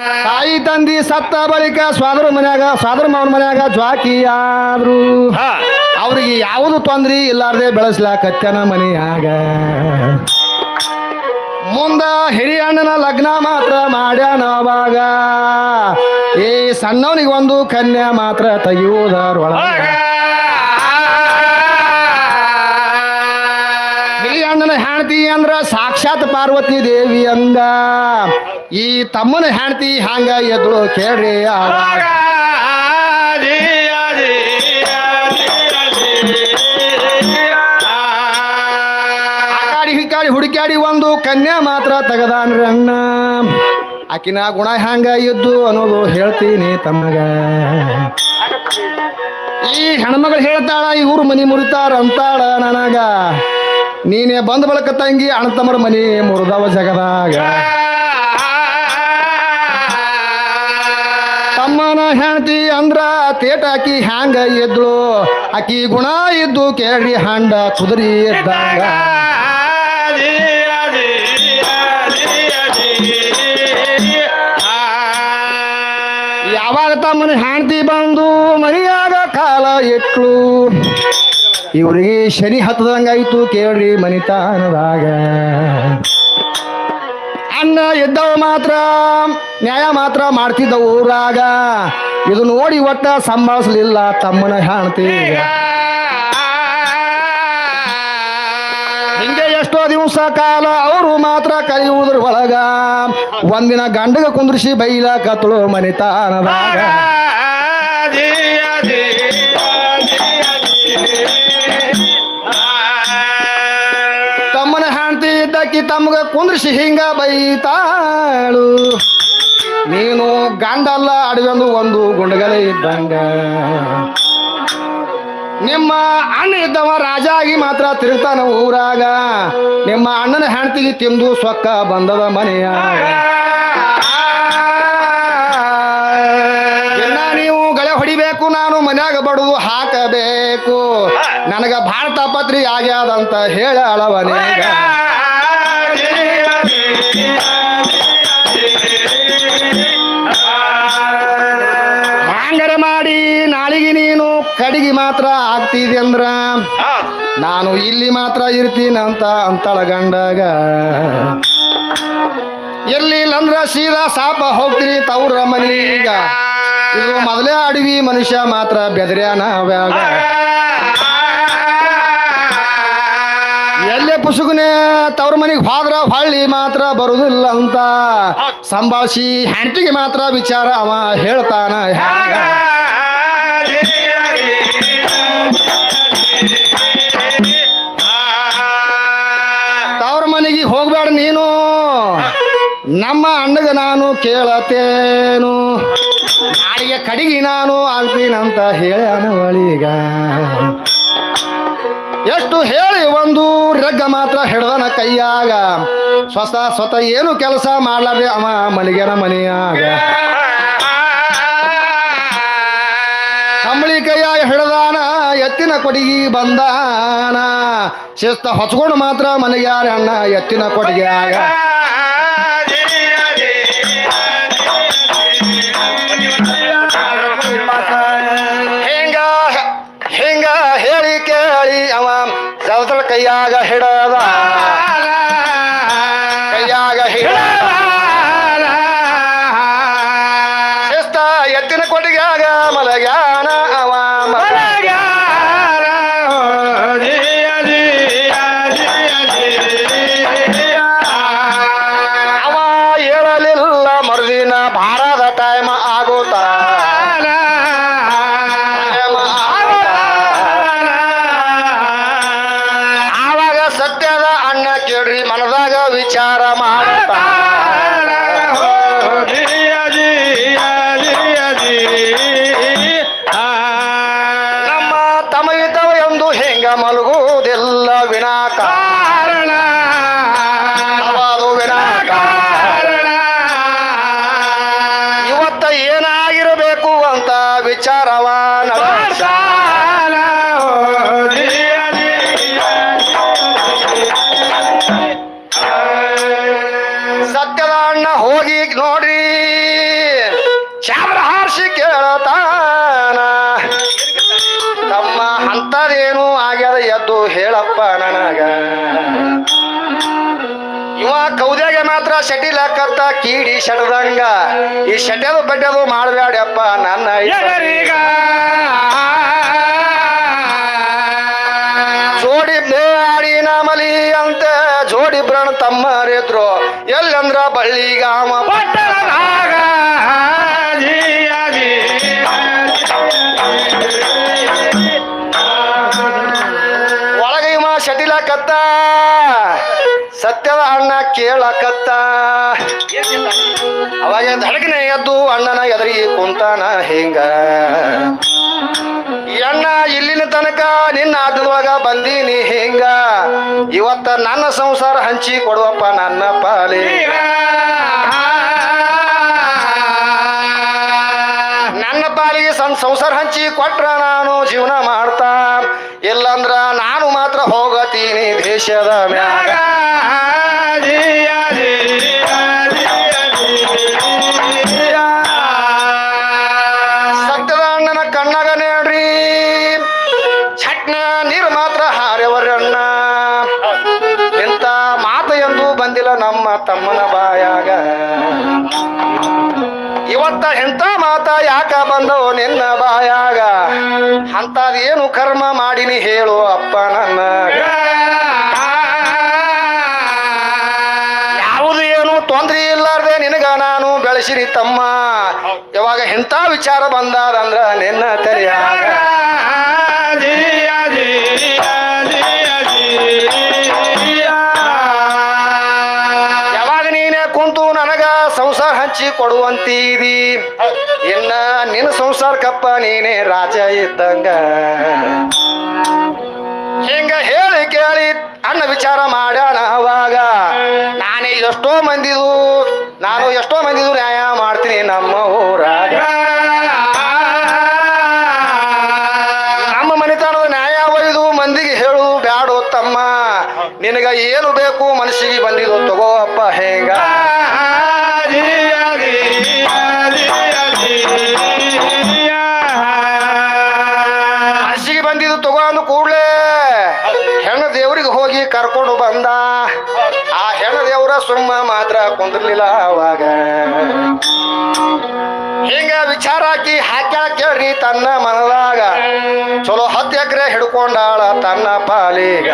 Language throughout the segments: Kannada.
ತಾಯಿ ತಂದಿ ಸತ್ತ ಬಳಿಕ ಸ್ವಾದರ ಮನ್ಯಾಗ ಸ್ವಾದರ ಮಾವನ ಮನ್ಯಾಗ ಜ್ವಾಕಿ ಆದ್ರು ಅವ್ರಿಗೆ ಯಾವುದು ತೊಂದ್ರೆ ಇಲ್ಲಾರ್ದೆ ಬೆಳೆಸ್ಲಾಕತ್ಯನ ಮನೆಯಾಗ. ಮುಂದ ಹಿರಿಯ ಅಣ್ಣನ ಲಗ್ನ ಮಾತ್ರ ಮಾಡ್ಯಾನವಾಗ ಈ ಸಣ್ಣವನಿಗೆ ಒಂದು ಕನ್ಯಾ ಮಾತ್ರ ತೆಗೆಯುವುದರೊಳಗ. ಅಂದ್ರ ಸಾಕ್ಷಾತ್ ಪಾರ್ವತಿ ದೇವಿ ಅಂದ. ಈ ತಮ್ಮನ ಹೆಂಡತಿ ಹಂಗ ಎದ್ಳು ಕೇಳ್ರಿ ಹಿಕಾಡಿ ಹುಡುಕ್ಯಾಡಿ ಒಂದು ಕನ್ಯಾ ಮಾತ್ರ ತೆಗದಾನ್ರಿ ಅಣ್ಣ. ಆಕಿನ ಗುಣ ಹ್ಯಾಂಗ ಇದ್ದು ಅನ್ನೋದು ಹೇಳ್ತೀನಿ ತಮ್ಮಗ. ಈ ಹೆಣ್ಮಗಳು ಹೇಳ್ತಾಳ, ಇವ್ರು ಮನಿ ಮುರಿತಾರ ಅಂತಾಳ ನನಗ. ನೀನೇ ಬಂದ ಬಳಕ ತಂಗಿ ಅಣ್ಣ ತಮ್ಮರ ಮನಿ ಮುರಿದವ ಜಗದಾಗ. ತಮ್ಮನ ಹೆಂಡತಿ ಅಂದ್ರ ತೇಟಾಕಿ ಹ್ಯಾಂಗ ಎದ್ಳು ಆಕಿ ಗುಣ ಇದ್ದು ಕೇಳಿ ಹಂಡ ಕುದುರಿ ಎದ್ದಾಗ ಯಾವಾಗ ತಮ್ಮನ ಹೆಂಡತಿ ಬಂದು ಮರಿಯಾದ ಕಾಲ ಇಟ್ಲು ಇವ್ರಿಗೆ ಶನಿ ಹತ್ತದಂಗಾಯ್ತು ಕೇಳ್ರಿ ಮನಿತಾನದಾಗ. ಅನ್ನ ಇದ್ದವ ಮಾತ್ರ, ನ್ಯಾಯ ಮಾತ್ರ ಮಾಡ್ತಿದ್ದ ಊರಾಗ. ಇದು ನೋಡಿ ಒಟ್ಟ ಸಂಭಾಳಿಸ್ಲಿಲ್ಲ ತಮ್ಮನ ಹಾಣತಿ ಹಿಂಗೆ ಎಷ್ಟೋ ದಿವಸ ಕಾಲ ಅವರು ಮಾತ್ರ ಕಲಿಯುವುದ್ರ ಒಳಗ. ಒಂದಿನ ಗಂಡಗ ಕುಂದ್ರಿಸಿ ಬೈಲ ಕತ್ತಳು ಮನಿತಾನದಾಗ. ಹೆಂಡತಿ ತಮಗೆ ಕುಂದ್ರಿಸಿ ಹಿಂಗ ಬೈತಾಳು. ನೀನು ಗಂಡಲ್ಲ ಅಡವೆಂದು ಒಂದು ಗುಂಡಗಲೆ ಇದ್ದಂಗ. ನಿಮ್ಮ ಅಣ್ಣ ಇದ್ದವ ರಾಜ ಆಗಿ ಮಾತ್ರ ತಿರುಗ್ತಾನ ಊರಾಗ. ನಿಮ್ಮ ಅಣ್ಣನ ಹೆಂಡತಿಗೆ ತಿಂದು ಸೊಕ್ಕ ಬಂದದ ಮನೆಯ. ನೀವು ಗಳೆ ಹೊಡಿಬೇಕು, ನಾನು ಮನ್ಯಾಗ ಬಡದು ಹಾಕಬೇಕು. ನನಗ ಭಾಳ ಪತ್ರಿ ಆಗ್ಯಾದಂತ ಹೇಳ ಅಳವನೇಗ ಹ್ಯಾಂಗರ ಮಾಡಿ ನಾಳಿಗೆ ನೀನು ಕಡಿಗೆ ಮಾತ್ರ ಆಗ್ತಿದೆ ಅಂದ್ರ ನಾನು ಇಲ್ಲಿ ಮಾತ್ರ ಇರ್ತೀನಂತ ಅಂತಳ ಗಂಡಾಗ. ಎಲ್ಲಿ ಅಂದ್ರ ಸೀದಾ ಸಾಪ ಹೋಗ್ತೀರಿ ತವ್ರ ಈಗ ಇದು ಮೊದಲೇ ಅಡವಿ ಮನುಷ್ಯ ಮಾತ್ರ ಬೆದರ್ಯಾನ ಅವ್ಯಾಗ ಪುಸುಗುನೆ, ತವ್ರ ಮನೆಗೆ ಹೋದ್ರ ಹೊಳ್ಳಿ ಮಾತ್ರ ಬರುದಿಲ್ಲ ಅಂತ ಸಂಭಾಷಿ ಹೆಂಡತಿಗೆ ಮಾತ್ರ ವಿಚಾರ ಅವ ಹೇಳ್ತಾನ. ತವ್ರ ಮನೆಗೆ ಹೋಗ್ಬೇಡ ನೀನು. ನಮ್ಮ ಅಣ್ಣಗ ನಾನು ಕೇಳತೇನು. ನಾಳೆಗೆ ಕಡಿಗೆ ನಾನು ಆಗ್ತೀನಂತ ಹೇಳ್ಯಾನ ಎಷ್ಟು ಹೇಳಿ ಒಂದು ರಗ್ಗ ಮಾತ್ರ ಹಿಡ್ದನ ಕೈಯಾಗ. ಸ್ವತ ಸ್ವತಃ ಏನು ಕೆಲಸ ಮಾಡ್ಲಾರ್ದೆ ಅವ ಮಲಿಗೆನ ಮನೆಯಾಗ. ಕಂಬಳಿ ಕೈಯಾಗ ಹಿಡ್ದಾನ, ಎತ್ತಿನ ಕೊಡಿಗೆ ಬಂದಾನ. ಶಿಸ್ತ ಹೊಚ್ಕೊಂಡು ಮಾತ್ರ ಮನೆಗ್ಯಾರ ಅಣ್ಣ ಎತ್ತಿನ ಕೊಡಿಗೆಯಾಗ ಕೈಯಾಗ ಹಿಡದ ಇವ ಕೌದ್ಯಾಗೆ ಮಾತ್ರ ಶಟಿಲ್ ಹಾಕತ್ತ ಕೀಡಿ ಶಟದಂಗ. ಈ ಶಟದು ಬಡ್ಡದು ಮಾಡಬೇಡಪ್ಪ ನನ್ನ ಶಟಿಲಕತ್ತ. ಸತ್ಯದ ಅಣ್ಣ ಕೇಳಕತ್ತ. ಅವಾಗ ಧಡಕನೆ ಎದ್ದು ಅಣ್ಣನ ಎದರಿ ಕುಂತಾನ ಹಿಂಗ. ಅಣ್ಣ, ಇಲ್ಲಿನ ತನಕ ನಿನ್ನ ಆಟದೊಳಗ ಬಂದೀನಿ ಹಿಂಗ. ಇವತ್ತ ನನ್ನ ಸಂಸಾರ ಹಂಚಿ ಕೊಡುವಪ್ಪ ನನ್ನ ಪಾಲಿ. ನನ್ನ ಪಾಲಿಗೆ ಸಂಸಾರ ಹಂಚಿ ಕೊಟ್ರ ನಾನು ಜೀವನ ಮಾಡ್ತಾ. ಇಲ್ಲಂದ್ರ ನಾನು ದೇಶದ ಮ್ಯಾಗ ಸತ್ಯದ ಅಣ್ಣನ ಕಣ್ಣಾಗ ನೋಡ್ರಿ. ಚಟ್ನ ನೀರು ಮಾತ್ರ ಹಾರ್ಯವರಣ್ಣ. ಇಂಥ ಮಾತು ಎಂದು ಬಂದಿಲ್ಲ ನಮ್ಮ ತಮ್ಮನ ಬಾಯಾಗ. ಇವತ್ತ ಎಂತ ಮಾತ ಯಾಕ ಬಂದವು ನಿನ್ನ ಬಾಯಾಗ. ಅಂತದೇನು ಕರ್ಮ ಮಾಡಿನಿ ಹೇಳು ಅಪ್ಪ ನನ್ನ. ಬೆಳೆಸಿನಿ ತಮ್ಮ. ಯಾವಾಗ ಎಂತ ವಿಚಾರ ಬಂದಾದಂದ್ರ ನಿನ್ನ ತಲೆಯಾಗ ಯಾವಾಗ ನೀನೇ ಕುಂತು ನನಗ ಸಂಸಾರ ಹಂಚಿ ಕೊಡುವಂತೀರಿ. ಇನ್ನ ನಿನ್ನ ಸಂಸಾರಕ್ಕಪ್ಪ ನೀನೇ ರಾಜ ಇದ್ದಂಗ. ಹಿಂಗ ಹೇಳಿ ಕೇಳಿ ಅಣ್ಣ ವಿಚಾರ ಮಾಡ್ಯಾನ ಅವಾಗ. ನಾನೇ ಎಷ್ಟೋ ಮಂದಿದು, ನಾನು ಎಷ್ಟೋ ಮಂದಿದು ನ್ಯಾಯ ಮಾಡ್ತೀನಿ ನಮ್ಮ ಊರಾಗ. ನಮ್ಮ ಮನೆತನದ ನ್ಯಾಯ ಒಯ್ದು ಮಂದಿಗೆ ಹೇಳು, ಬ್ಯಾಡೋ ತಮ್ಮ. ನಿನಗ ಏನು ಬೇಕು ಮನಸ್ಸಿಗೆ ಬಂದಿದ್ದು ತಗೋ ಅಪ್ಪ, ಹೇಗ? ಕುಂದಿರ್ಲಿಲ್ಲ ಅವಾಗ ಹಿಂಗ ವಿಚಾರ ಹಾಕಿ ಹಾಕ್ಯಾಳ ಕೇಳ್ರಿ ತನ್ನ ಮನದಾಗ. ಚಲೋ ಹತ್ತು ಎಕರೆ ಹಿಡ್ಕೊಂಡಾಳ ತನ್ನ ಪಾಲಿಗ.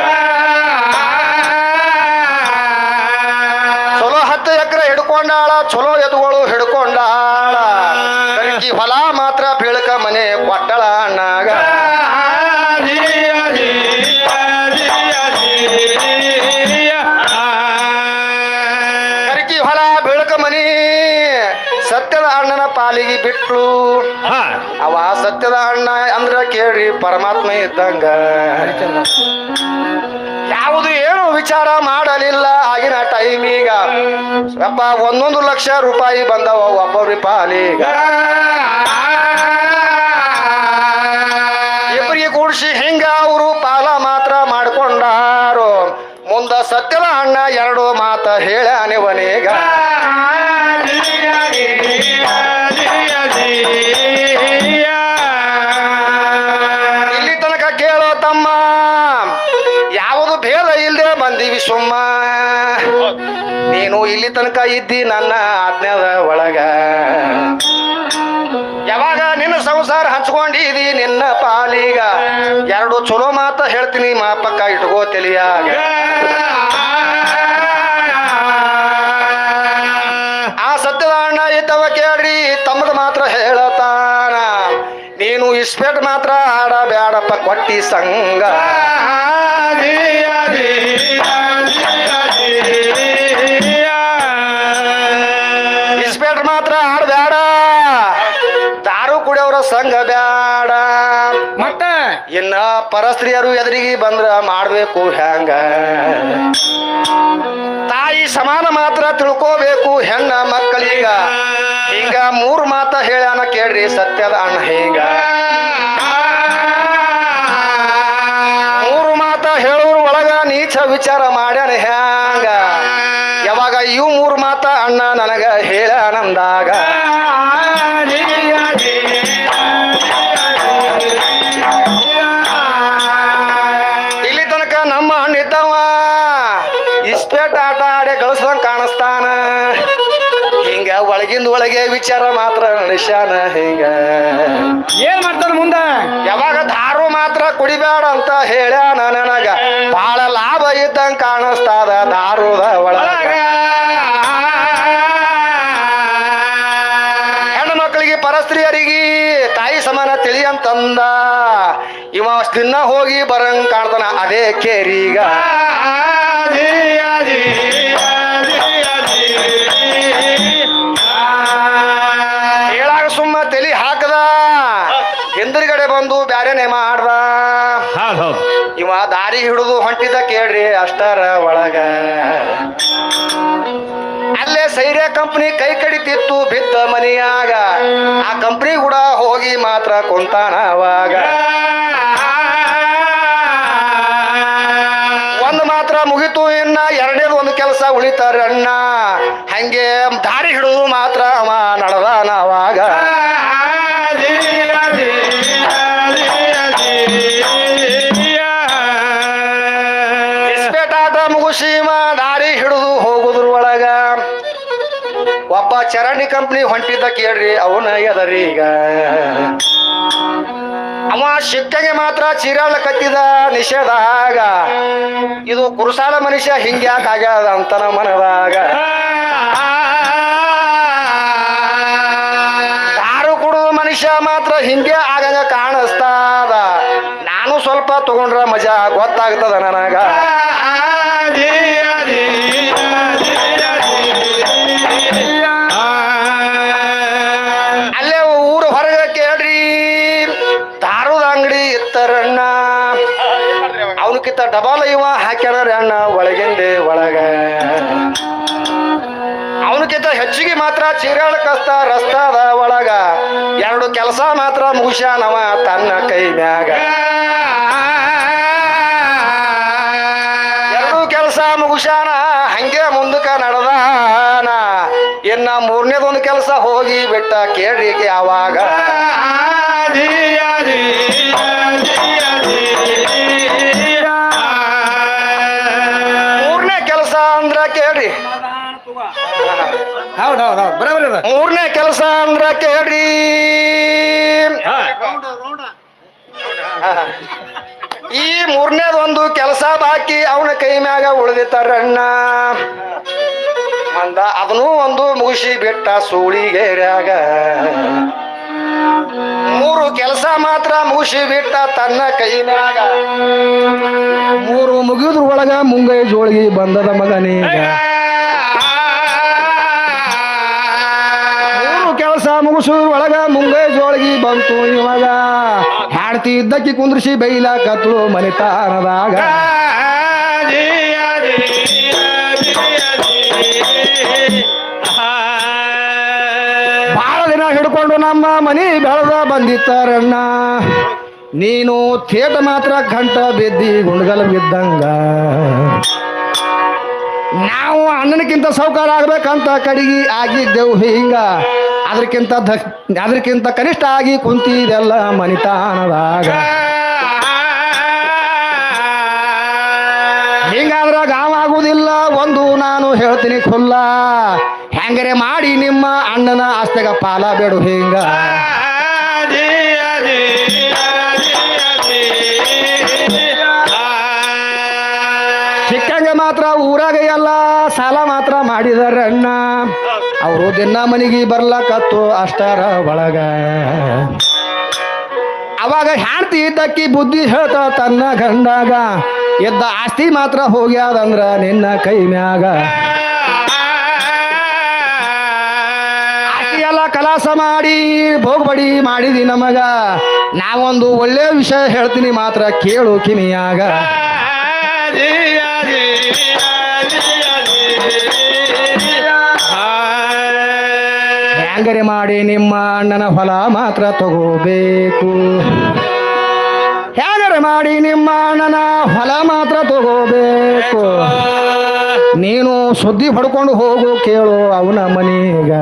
ಚಲೋ ಹತ್ತು ಎಕರೆ ಹಿಡ್ಕೊಂಡಾಳ, ಚಲೋ ಎದುಗಳು ಹಿಡ್ಕೊಂಡಾಳ. ಬಿಟ್ಲು ಅವ ಸತ್ಯದ ಅಣ್ಣ ಅಂದ್ರ ಕೇಳಿ ಪರಮಾತ್ಮ ಇದ್ದಂಗ. ಯಾವುದು ಏನು ವಿಚಾರ ಮಾಡಲಿಲ್ಲ ಆಗಿನ ಟೈಮೀಗ ಅಪ್ಪ ಒಂದೊಂದು ಲಕ್ಷ ರೂಪಾಯಿ ಬಂದವ ಒಬ್ಬೊಬ್ರಿ ಪಾಲಿಗ ಇಬ್ಬರಿಗೆ ಕೂಡಿಸಿ ಹಿಂಗ ಅವರು ಪಾಲ ಮಾತ್ರ ಮಾಡ್ಕೊಂಡಾರು. ಮುಂದ ಸತ್ಯದ ಅಣ್ಣ ಎರಡು ಮಾತ ಹೇಳ್ಯಾನಿವನೀಗ ಭೇದ ಇಲ್ಲದೆ ಬಂದೀವಿ ಸುಮ್ಮ ನೀನು ಇಲ್ಲಿ ತನಕ ಇದ್ದಿ ನನ್ನ ಆಜ್ಞಾದ ಒಳಗ. ಯಾವಾಗ ನಿನ್ನ ಸಂಸಾರ ಹಂಚ್ಕೊಂಡಿದಿ ನಿನ್ನ ಪಾಲಿಗ? ಎರಡು ಚಲೋ ಮಾತ ಹೇಳ್ತೀನಿ ಮಾಪಕ್ಕ ಇಟ್ಕೋ ತಲಿಯಾಗ. ಆ ಸತ್ಯದ ಅಣ್ಣ ಇದ್ದವ ಕೇಳ್ರಿ, ತಮ್ಮದ ಮಾತ್ರ ಹೇಳತಾನ. ನೀನು ಇಸ್ಪೇಟ್ ಮಾತ್ರ ಆಡ ಬ್ಯಾಡಪ್ಪ ಕೊಟ್ಟಿ ಸಂಗ ಸಂಘ ಬ್ಯಾಡ ಮತ್ತ ಇನ್ನ ಪರಸ್ತ್ರೀಯರು ಎದುರಿಗೆ ಬಂದ್ರ ಮಾಡ್ಬೇಕು ಹೆಂಗ ತಾಯಿ ಸಮಾನ ಮಾತ್ರ ತಿಳ್ಕೋಬೇಕು ಹೆಣ್ಣ ಮಕ್ಕಳೀಗ ಈಗ ಮೂರು ಮಾತ ಹೇಳ್ಯಾನ ಕೇಳ್ರಿ ಸತ್ಯದ ಅಣ್ಣ ಹೇಗ ಮೂರು ಮಾತ ಹೇಳೋರ್ ಒಳಗ ನೀಚ ವಿಚಾರ ಮಾಡ್ಯಾನ ಹ್ಯಾಂಗ ಯಾವಾಗ ಇವು ಮೂರು ಮಾತ ಅಣ್ಣ ನನಗ ಹೇಳ ಒಳಗೆ ವಿಚಾರ ಮಾತ್ರ ನಡೆಸ್ಯಾನ ಹಿಂಗ. ಏನ್ ಮಾಡ್ತಾನ ಮುಂದ? ಯಾವಾಗ ದಾರು ಮಾತ್ರ ಕುಡಿಬೇಡ ಅಂತ ಹೇಳ್ಯಾನ ನನಗ. ಬಹಳ ಲಾಭ ಇದ್ದಂಗ ಕಾಣಿಸ್ತಾದ ದಾರುದ ಒಳಗ. ಹೆಣ್ಣು ಮಕ್ಕಳಿಗೆ ಪರಸ್ತ್ರೀಯರಿಗೆ ತಾಯಿ ಸಮಾನ ತಿಳಿ ಅಂತಂದ. ಇವ ದಿನ ಹೋಗಿ ಬರಂಗ್ ಕಾಣ್ತಾನ ಅದೇ ಕೇರೀಗ. ಹಿಂದಿರುಗಡೆ ಬಂದು ಬ್ಯಾರೇನೆ ಮಾಡ್ದ ಇವ ದಾರಿ ಹಿಡಿದು ಹೊಂಟಿದ ಕೇಳ್ರಿ ಅಷ್ಟರ ಒಳಗ. ಅಲ್ಲೇ ಸೈರ್ಯ ಕಂಪ್ನಿ ಕೈ ಕಡಿತಿತ್ತು ಬಿತ್ತ ಮನಿಯಾಗ. ಆ ಕಂಪ್ನಿ ಕೂಡ ಹೋಗಿ ಮಾತ್ರ ಕುಂತಾನ ಅವಾಗ. ಒಂದು ಮಾತ್ರ ಮುಗಿತು ಇನ್ನ ಎರಡನೇದು ಒಂದು ಕೆಲಸ ಉಳಿತಾರ ಅಣ್ಣ ಹಂಗೆ ದಾರಿ ಹಿಡಿದು ಮಾತ್ರ ಕಂಪ್ನಿ ಹೊಂಟಿದ್ದ ಕೇಳ್ರಿ, ಅವನ ಈಗ. ಅವ ಶಿಕ್ಕಗೆ ಮಾತ್ರ ಚೀರಾಳ ಕತ್ತಿದ ನಿಷೇಧಾಗ. ಇದು ಕುರುಸಾಲ ಮನುಷ್ಯ ಹಿಂಗ್ಯಾಕ ಆಗ್ಯಾದ ಅಂತನ ಮನದಾಗ. ಯಾರು ಕುಡುದು ಮನುಷ್ಯ ಮಾತ್ರ ಹಿಂಗೆ ಆಗಂಗ ಕಾಣಿಸ್ತಾದ. ನಾನು ಸ್ವಲ್ಪ ತಗೊಂಡ್ರ ಮಜಾ ಗೊತ್ತಾಗ್ತದ ನನಗ. ಡಬಲ್ ಇವ ಹಾಕ್ಯಾರ ಅಣ್ಣ ಒಳಗಿಂದೆ ಒಳಗ. ಅವನಕ್ಕಿಂತ ಹೆಚ್ಚಿಗೆ ಮಾತ್ರ ಚೀರಾಳ ಕಸ್ತ ರಸ್ತಾದ ಒಳಗ. ಎರಡು ಕೆಲಸ ಮಾತ್ರ ಮುಗಿಸ್ಯಾನವ ತನ್ನ ಕೈ ಮ್ಯಾಗ. ಎರಡು ಕೆಲಸ ಮುಗಿಸ್ಯಾನ, ಹಂಗೆ ಮುಂದಕ್ಕೆ ನಡೆದಾನ. ಇನ್ನ ಮೂರನೇದೊಂದು ಕೆಲಸ ಹೋಗಿ ಬಿಟ್ಟ ಕೇಳ್ರಿ ಯಾವಾಗ? ಅಂದ್ರ ಕೇಳ್ರಿ. ಹೌದ್ ಹೌದ್ ಹೌದ್ ಬರೋಬರಿ ಅದ. ಮೂರನೇ ಕೆಲಸ ಅಂದ್ರ ಕೇಳ್ರಿ. ಈ ಮೂರನೇದೊಂದು ಕೆಲಸ ಬಾಕಿ ಅವನ ಕೈ ಮ್ಯಾಗ ಉಳಿದಿತ್ತಾರಣ್ಣ. ಅಂದ ಅದನ್ನೂ ಒಂದು ಮುಗಿಸಿ ಬಿಟ್ಟ ಸೂಳಿಗೇರ್ಯಾಗ. ಮೂರು ಕೆಲಸ ಮಾತ್ರ ಮುಗಿಸಿ ಬಿಟ್ಟ ತನ್ನ ಕೈ ಮ್ಯಾಗ. ಮುಂಗೈ ಜೋಳಿಗೆ ಬಂದದ ಮಗನೀಗ ಕೆಲಸ ಮುಗಿಸೋದ್ರ ಒಳಗ ಮುಂಗೈ ಜೋಳಿಗೆ ಬಂತು ಇವಾಗ ಹಾಡ್ತಿ ಇದ್ದಕ್ಕಿ ಕುಂದ್ರಿಸಿ ಬೈಲ ಮನೆ ಮನಿತಾನದಾಗ ಬಹಳ ದಿನ ಹಿಡ್ಕೊಂಡು ನಮ್ಮ ಮನಿ ಬೆಳೆದ ಬಂದಿತ್ತಾರಣ್ಣ ನೀನು ಥೇಟ ಮಾತ್ರ ಕಂಠ ಬಿದ್ದಿ ಗುಂಡ್ಗಲ್ ಬಿದ್ದಂಗ. ನಾವು ಅಣ್ಣನಕ್ಕಿಂತ ಸೌಕಾರ ಆಗ್ಬೇಕಂತ ಕಡಿಗೆ ಆಗಿದ್ದೆವು ಹಿಂಗ. ಅದಕ್ಕಿಂತ ಅದಕ್ಕಿಂತ ಕನಿಷ್ಠ ಆಗಿ ಕುಂತಿದೆಲ್ಲ ಮನಿತಾನದಾಗ. ಹಿಂಗಾದ್ರ ಗಾವ ಆಗುವುದಿಲ್ಲ ಒಂದು ನಾನು ಹೇಳ್ತೀನಿ ಖುಲ್ಲ. ಹೆಂಗರೆ ಮಾಡಿ ನಿಮ್ಮ ಅಣ್ಣನ ಆಸ್ತೆಗ ಪಾಲ ಬೇಡು ಹಿಂಗ. ಮಾತ್ರ ಊರಾಗ ಎಲ್ಲ ಸಾಲ ಮಾತ್ರ ಮಾಡಿದಾರಣ್ಣ. ಅವರು ದಿನ ಮನೆಗೆ ಬರ್ಲಾಕತ್ತು ಅಷ್ಟರ ಒಳಗ. ಅವಾಗ ಹ್ಯಾಂಡ್ತಿ ಇದ್ದಕ್ಕಿ ಬುದ್ಧಿ ಹೇಳ್ತ ತನ್ನ ಗಂಡಾಗ. ಎದ್ದ ಆಸ್ತಿ ಮಾತ್ರ ಹೋಗ್ಯಾದಂದ್ರ ನಿನ್ನ ಕೈ ಮ್ಯಾಗ. ಎಲ್ಲ ಕಲಾಸ ಮಾಡಿ ಭೋಗ್ಬಡಿ ಮಾಡಿದಿ ನಮಗ. ನಾವೊಂದು ಒಳ್ಳೆ ವಿಷಯ ಹೇಳ್ತೀನಿ ಮಾತ್ರ ಕೇಳು ಕಿನಿಯಾಗ ಹೆಂಗರೆ ಮಾಡಿ ನಿಮ್ಮ ಅಣ್ಣನ ಹೊಲ ಮಾತ್ರ ತಗೋಬೇಕು. ಹ್ಯಾಂಗರೆ ಮಾಡಿ ನಿಮ್ಮ ಅಣ್ಣನ ಹೊಲ ಮಾತ್ರ ತಗೋಬೇಕು. ನೀನು ಸುದ್ದಿ ಪಡ್ಕೊಂಡು ಹೋಗು ಕೇಳು ಅವನ ಮನೀಗ.